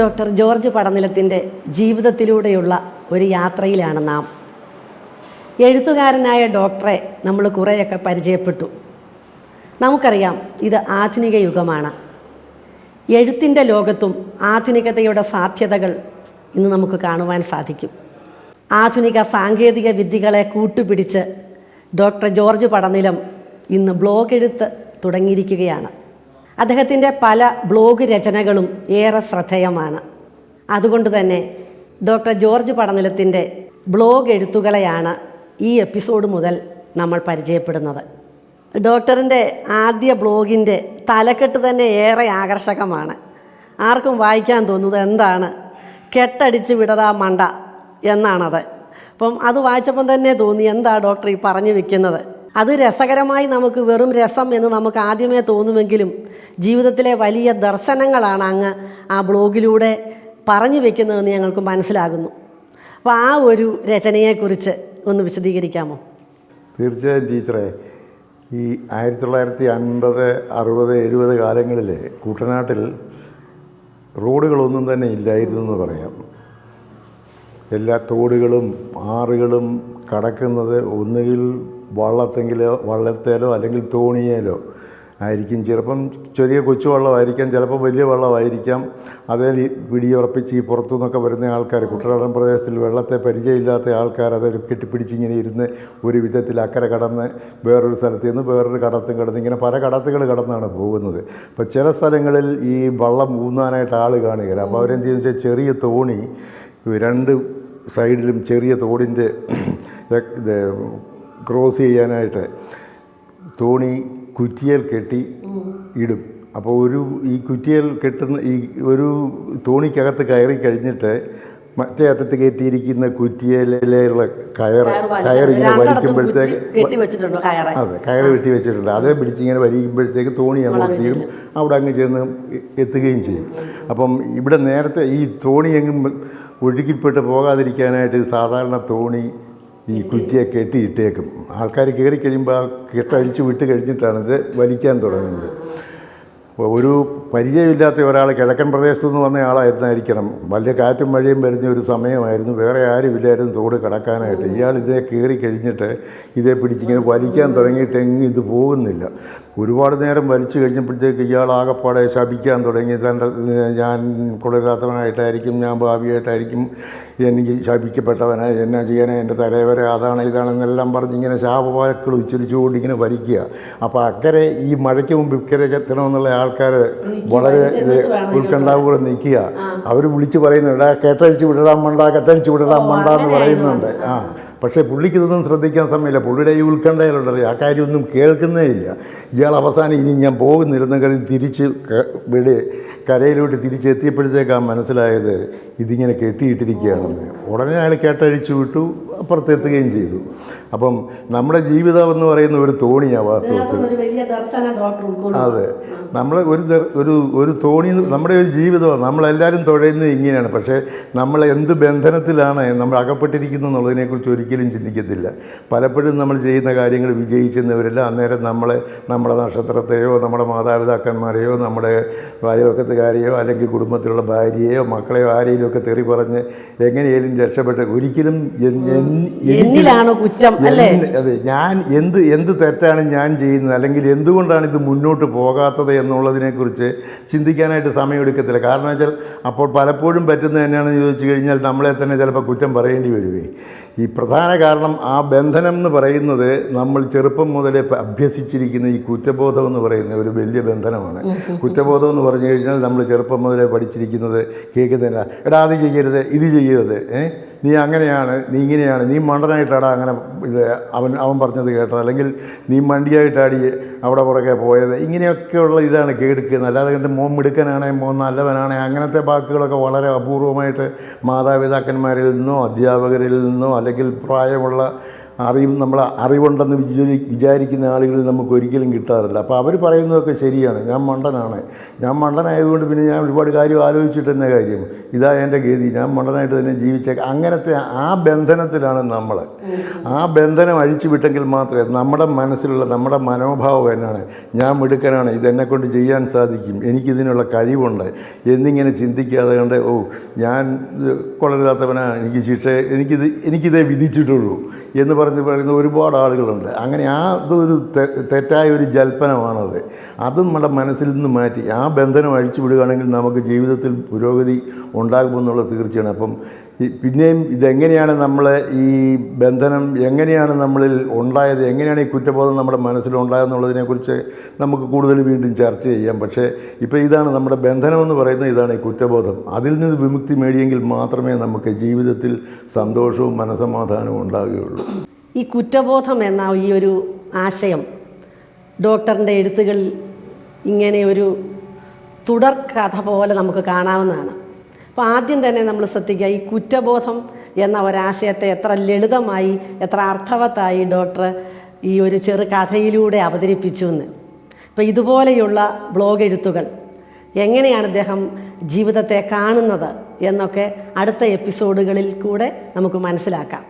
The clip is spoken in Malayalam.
ഡോക്ടർ ജോർജ് പടനിലത്തിന്റെ ജീവിതത്തിലൂടെയുള്ള ഒരു യാത്രയിലാണ് നാം. എഴുത്തുകാരനായ ഡോക്ടറെ നമ്മൾ കുറേയൊക്കെ പരിചയപ്പെട്ടു. നമുക്കറിയാം ഇത് ആധുനിക യുഗമാണ്. എഴുത്തിന്റെ ലോകത്തും ആധുനികതയുടെ സാധ്യതകൾ ഇന്ന് നമുക്ക് കാണുവാൻ സാധിക്കും. ആധുനിക സാങ്കേതിക വിദ്യകളെ കൂട്ടുപിടിച്ച് ഡോക്ടർ ജോർജ് പടനിലം ഇന്ന് ബ്ലോഗ് എഴുത്ത് തുടങ്ങിയിരിക്കുകയാണ്. അദ്ദേഹത്തിന്റെ പല ബ്ലോഗ് രചനകളും ഏറെ ശ്രദ്ധേയമാണ്. അതുകൊണ്ട് തന്നെ ഡോക്ടർ ജോർജ് പടനിലത്തിന്റെ ബ്ലോഗ് എഴുത്തുകളെയാണ് ഈ എപ്പിസോഡ് മുതൽ നമ്മൾ പരിചയപ്പെടുന്നത്. ഡോക്ടറിന്റെ ആദ്യ ബ്ലോഗിന്റെ തലക്കെട്ട് തന്നെ ഏറെ ആകർഷകമാണ്. ആർക്കും വായിക്കാൻ തോന്നുന്നത് എന്താണ്? കെട്ടടിച്ച് വിടതാ മണ്ട എന്നാണത്. അപ്പം അത് വായിച്ചപ്പം തന്നെ തോന്നി എന്താ ഡോക്ടർ ഈ പറഞ്ഞു വെക്കുന്നത്? അത് രസകരമായി നമുക്ക് വെറും രസം എന്ന് നമുക്ക് ആദ്യമേ തോന്നുമെങ്കിലും ജീവിതത്തിലെ വലിയ ദർശനങ്ങളാണ് അങ്ങ് ആ ബ്ലോഗിലൂടെ പറഞ്ഞു വെക്കുന്നതെന്ന് ഞങ്ങൾക്ക് മനസ്സിലാകുന്നു. അപ്പോൾ ആ ഒരു രചനയെക്കുറിച്ച് ഒന്ന് വിശദീകരിക്കാമോ? തീർച്ചയായും ടീച്ചറെ ഈ ആയിരത്തി തൊള്ളായിരത്തി അൻപത് അറുപത് എഴുപത് കാലങ്ങളിൽ കുട്ടനാട്ടിൽ റോഡുകളൊന്നും തന്നെ ഇല്ലായിരുന്നു എന്ന് പറയാം. എല്ലാ തോടുകളും ആറുകളും കടക്കുന്നത് ഒന്നുകിൽ വള്ളത്തെങ്കിലോ വള്ളത്തേലോ അല്ലെങ്കിൽ തോണിയേലോ ആയിരിക്കും. ചിലപ്പം ചെറിയ കൊച്ചു വള്ളമായിരിക്കാം ചിലപ്പോൾ വലിയ വള്ളമായിരിക്കാം. അതിൽ പിടിയുറപ്പിച്ച് ഈ പുറത്തു നിന്നൊക്കെ വരുന്ന ആൾക്കാർ കുട്ടനാടൻ പ്രദേശത്തിൽ വെള്ളത്തെ പരിചയമില്ലാത്ത ആൾക്കാർ അതൊരു കെട്ടിപ്പിടിച്ച് ഇങ്ങനെ ഇരുന്ന് ഒരു വിധത്തിൽ അക്കരെ കടന്ന് വേറൊരു സ്ഥലത്ത് നിന്ന് വേറൊരു കടത്തും കടന്ന് ഇങ്ങനെ പല കടത്തുകൾ കടന്നാണ് പോകുന്നത്. അപ്പോൾ ചില സ്ഥലങ്ങളിൽ ഈ വള്ളം ഊന്നാനായിട്ട് ആൾ കാണുകയില്ല. അപ്പോൾ അവരെന്ത് വെച്ചാൽ ചെറിയ തോണി രണ്ട് സൈഡിലും ചെറിയ തോടിന്റെ ഇത് ക്രോസ് ചെയ്യാനായിട്ട് തോണി കുറ്റിയൽ കെട്ടി ഇടും. അപ്പോൾ ഒരു ഈ കുറ്റിയൽ കെട്ടുന്ന ഈ ഒരു തോണിക്കകത്ത് കയറി കഴിഞ്ഞിട്ട് മറ്റേ അറ്റത്ത് കയറ്റിയിരിക്കുന്ന കുറ്റിയേലുള്ള കയർ കയറിങ്ങനെ വലിക്കുമ്പോഴത്തേക്ക് അതെ കയർ വെട്ടി വെച്ചിട്ടുണ്ട്. അതേ പിടിച്ചിങ്ങനെ വലിക്കുമ്പോഴത്തേക്ക് തോണി അങ്ങോട്ട് തീരും അവിടെ അങ്ങ് ചെന്ന് എത്തുകയും ചെയ്യും. അപ്പം ഇവിടെ നേരത്തെ ഈ തോണി എങ്ങും ഒഴുകിപ്പെട്ട് പോകാതിരിക്കാനായിട്ട് സാധാരണ തോണി ഈ കുറ്റിയെ കെട്ടി ഇട്ടേക്കും. ആൾക്കാർ കയറി കഴിയുമ്പോൾ ആ കെട്ടഴിച്ച് വിട്ട് കഴിഞ്ഞിട്ടാണ് ഇത് വലിക്കാൻ തുടങ്ങുന്നത്. ഒരു പരിചയമില്ലാത്ത ഒരാൾ കിഴക്കൻ പ്രദേശത്തു നിന്ന് വന്ന ആളായിരുന്നായിരിക്കണം. വലിയ കാറ്റും മഴയും വരുന്ന ഒരു സമയമായിരുന്നു. വേറെ ആരുമില്ലായിരുന്നു തോട് കിടക്കാനായിട്ട്. ഇയാൾ ഇതേ കയറി കഴിഞ്ഞിട്ട് ഇതേ പിടിച്ചിങ്ങനെ വലിക്കാൻ തുടങ്ങിയിട്ട് എങ്ങും ഇത് പോകുന്നില്ല. ഒരുപാട് നേരം വലിച്ചു കഴിഞ്ഞപ്പോഴത്തേക്ക് ഇയാൾ ആകെപ്പാടെ ശപിക്കാൻ തുടങ്ങി. തന്റെ ഞാൻ കുളരാത്തവനായിട്ടായിരിക്കും ഞാൻ ഭാവിയായിട്ടായിരിക്കും എനിക്ക് ശപിക്കപ്പെട്ടവനായി എന്നാ ചെയ്യാനാ എന്റെ തലവരെ? അതാണ് ഇതാണെന്നെല്ലാം പറഞ്ഞ് ഇങ്ങനെ ശാപവാക്കുകൾ ഉച്ചരിച്ചുകൊണ്ട് ഇങ്ങനെ വലിക്കുക. അപ്പോൾ അക്കരെ ഈ മഴയ്ക്ക് മുമ്പ് ഇക്കരെ എത്തണമെന്നുള്ള ആൾക്കാർ വളരെ ഇത് ഉത്കണ്ഠാവൂടെ നിൽക്കുക അവർ വിളിച്ച് പറയുന്നുണ്ട് "ആ, കെട്ടഴിച്ച് വിടടാൻ മണ്ട കെട്ടഴിച്ച് വിടടാൻ മണ്ട എന്ന് പറയുന്നുണ്ട്. ആ. പക്ഷേ പുള്ളിക്ക് ഇതൊന്നും ശ്രദ്ധിക്കാൻ സമയമില്ല. പുള്ളിയുടെ ഈ ഉത്കണ്ഠയിലുണ്ടല്ലോ ആ കാര്യമൊന്നും കേൾക്കുന്നേ ഇല്ല ഇയാൾ അവസാനം ഇനി ഞാൻ പോകുന്നിരുന്ന കഴിഞ്ഞ് തിരിച്ച് ഇവിടെ കരയിലോട്ട് തിരിച്ചെത്തിയപ്പോഴത്തേക്കാണ് മനസ്സിലായത് ഇതിങ്ങനെ കെട്ടിയിട്ടിരിക്കുകയാണെന്ന്. ഉടനെ അയാൾ കേട്ടഴിച്ചു വിട്ടു. അപ്പുറത്തെത്തുകയും ചെയ്തു. അപ്പം നമ്മുടെ ജീവിതം എന്ന് പറയുന്ന ഒരു തോണിയാണ് വാസ്തവത്തിൽ. അതെ. നമ്മൾ ഒരു ഒരു ഒരു തോണി നമ്മുടെ ഒരു ജീവിതമാണ് നമ്മളെല്ലാവരും തുഴയുന്നത് ഇങ്ങനെയാണ്. പക്ഷേ നമ്മൾ എന്ത് ബന്ധനത്തിലാണ് നമ്മൾ അകപ്പെട്ടിരിക്കുന്നത് എന്നുള്ളതിനെക്കുറിച്ച് ഒരിക്കലും ചിന്തിക്കത്തില്ല. പലപ്പോഴും നമ്മൾ ചെയ്യുന്ന കാര്യങ്ങൾ വിജയിച്ചെന്നവരില്ല അന്നേരം നമ്മളെ നമ്മുടെ നക്ഷത്രത്തെയോ നമ്മുടെ മാതാപിതാക്കന്മാരെയോ നമ്മുടെ വയോക്കത്തുകാരെയോ അല്ലെങ്കിൽ കുടുംബത്തിലുള്ള ഭാര്യയോ മക്കളെയോ ആരെയും തെറി പറഞ്ഞ് എങ്ങനെയാലും രക്ഷപ്പെട്ട് ഒരിക്കലും എന്നിലാണ് കുറ്റം അല്ലേ? അതെ ഞാൻ എന്ത് എന്ത് തെറ്റാണ് ഞാൻ ചെയ്യുന്നത്? അല്ലെങ്കിൽ എന്തുകൊണ്ടാണ് ഇത് മുന്നോട്ട് പോകാത്തത് എന്നുള്ളതിനെക്കുറിച്ച് ചിന്തിക്കാനായിട്ട് സമയമെടുക്കത്തില്ല. കാരണം വെച്ചാൽ അപ്പോൾ പലപ്പോഴും പറ്റുന്നത് തന്നെയാണെന്ന് ചോദിച്ചു കഴിഞ്ഞാൽ നമ്മളെ തന്നെ ചിലപ്പോൾ കുറ്റം പറയേണ്ടി വരുവേ. ഈ പ്രധാന കാരണം ആ ബന്ധനം എന്ന് പറയുന്നത് നമ്മൾ ചെറുപ്പം മുതലേ അഭ്യസിച്ചിരിക്കുന്ന ഈ കുറ്റബോധം എന്ന് പറയുന്ന ഒരു വലിയ ബന്ധനമാണ്. കുറ്റബോധം എന്ന് പറഞ്ഞു കഴിഞ്ഞാൽ നമ്മൾ ചെറുപ്പം മുതലേ പഠിച്ചിരിക്കുന്നത് കേൾക്കുന്നതിനാണ് എടാ അത് ചെയ്യരുത് ഇത് ചെയ്യരുത് ഏ? നീ അങ്ങനെയാണ് നീ ഇങ്ങനെയാണ് നീ മണ്ടനായിട്ടാടാ അങ്ങനെ ഇത് അവൻ അവൻ പറഞ്ഞത് കേട്ടത്. അല്ലെങ്കിൽ നീ മണ്ടിയായിട്ടാടി അവിടെ പുറകെ പോയത്. ഇങ്ങനെയൊക്കെയുള്ള ഇതാണ് കേൾക്കുന്നത് അല്ലാതെ കണ്ട് മോൻ മിടുക്കനാണേ മോൻ നല്ലവനാണേ അങ്ങനത്തെ വാക്കുകളൊക്കെ വളരെ അപൂർവമായിട്ട് മാതാപിതാക്കന്മാരിൽ നിന്നോ അധ്യാപകരിൽ നിന്നോ അല്ലെങ്കിൽ പ്രായമുള്ള അറിവ് നമ്മൾ അറിവുണ്ടെന്ന് വിചാരി വിചാരിക്കുന്ന ആളുകൾ നമുക്ക് ഒരിക്കലും കിട്ടാറില്ല. അപ്പോൾ അവർ പറയുന്നതൊക്കെ ശരിയാണ്. ഞാൻ മണ്ടനാണ്. ഞാൻ മണ്ടനായതുകൊണ്ട് പിന്നെ ഞാൻ ഒരുപാട് കാര്യം ആലോചിച്ചിട്ട് തന്നെ കാര്യം. ഇതാ എന്റെ ഗതി. ഞാൻ മണ്ടനായിട്ട് തന്നെ ജീവിച്ച അങ്ങനത്തെ ആ ബന്ധനത്തിലാണ് നമ്മൾ ആ ബന്ധനം അഴിച്ചു വിട്ടെങ്കിൽ മാത്രമേ നമ്മുടെ മനസ്സിലുള്ള നമ്മുടെ മനോഭാവം എന്നാണ്. ഞാൻ മിടുക്കനാണ്. ഇതെന്നെക്കൊണ്ട് ചെയ്യാൻ സാധിക്കും. എനിക്കിതിനുള്ള കഴിവുണ്ട്. എന്നിങ്ങനെ ചിന്തിക്കാതെ കണ്ട് ഓ ഞാൻ കൊള്ളരുതാത്തവനാണ് കൊള്ളരുതാത്തവനാ. എനിക്ക് ശിക്ഷ എനിക്കിത് എനിക്കിതേ വിധിച്ചിട്ടുള്ളൂ എന്ന് പറഞ്ഞ് പറയുന്ന ഒരുപാട് ആളുകളുണ്ട്. അങ്ങനെ ആ ഇതൊരു തെറ്റായ ഒരു ജൽപ്പനമാണത്. അതും നമ്മുടെ മനസ്സിൽ നിന്ന് മാറ്റി. ആ ബന്ധനം അഴിച്ചു വിടുകയാണെങ്കിൽ നമുക്ക് ജീവിതത്തിൽ പുരോഗതി ഉണ്ടാകുമെന്നുള്ളത് തീർച്ചയാണ്. അപ്പം പിന്നെയും ഇതെങ്ങനെയാണ് നമ്മൾ ഈ ബന്ധനം എങ്ങനെയാണ് നമ്മളിൽ ഉണ്ടായത് എങ്ങനെയാണ് ഈ കുറ്റബോധം നമ്മുടെ മനസ്സിലുണ്ടായെന്നുള്ളതിനെക്കുറിച്ച് നമുക്ക് കൂടുതൽ വീണ്ടും ചർച്ച ചെയ്യാം. പക്ഷേ ഇപ്പോൾ ഇതാണ് നമ്മുടെ ബന്ധനം എന്ന് പറയുന്നത് ഇതാണ് ഈ കുറ്റബോധം. അതിൽ നിന്ന് വിമുക്തി മേടിയെങ്കിൽ മാത്രമേ നമുക്ക് ജീവിതത്തിൽ സന്തോഷവും മനസമാധാനവും ഉണ്ടാകുകയുള്ളൂ. ഈ കുറ്റബോധം എന്ന ഈ ഒരു ആശയം ഡോക്ടറിന്റെ എഴുത്തുകളിൽ ഇങ്ങനെ ഒരു തുടർ കഥ പോലെ നമുക്ക് കാണാവുന്നതാണ്. അപ്പോൾ ആദ്യം തന്നെ നമ്മൾ ശ്രദ്ധിക്കുക ഈ കുറ്റബോധം എന്ന ഒരാശയത്തെ എത്ര ലളിതമായി എത്ര അർത്ഥവത്തായി ഡോക്ടർ ഈ ഒരു ചെറു കഥയിലൂടെ അവതരിപ്പിച്ചു എന്ന്. അപ്പോൾ ഇതുപോലെയുള്ള ബ്ലോഗ് എഴുത്തുകൾ എങ്ങനെയാണ് അദ്ദേഹം ജീവിതത്തെ കാണുന്നത് എന്നൊക്കെ അടുത്ത എപ്പിസോഡുകളിൽ കൂടെ നമുക്ക് മനസ്സിലാക്കാം.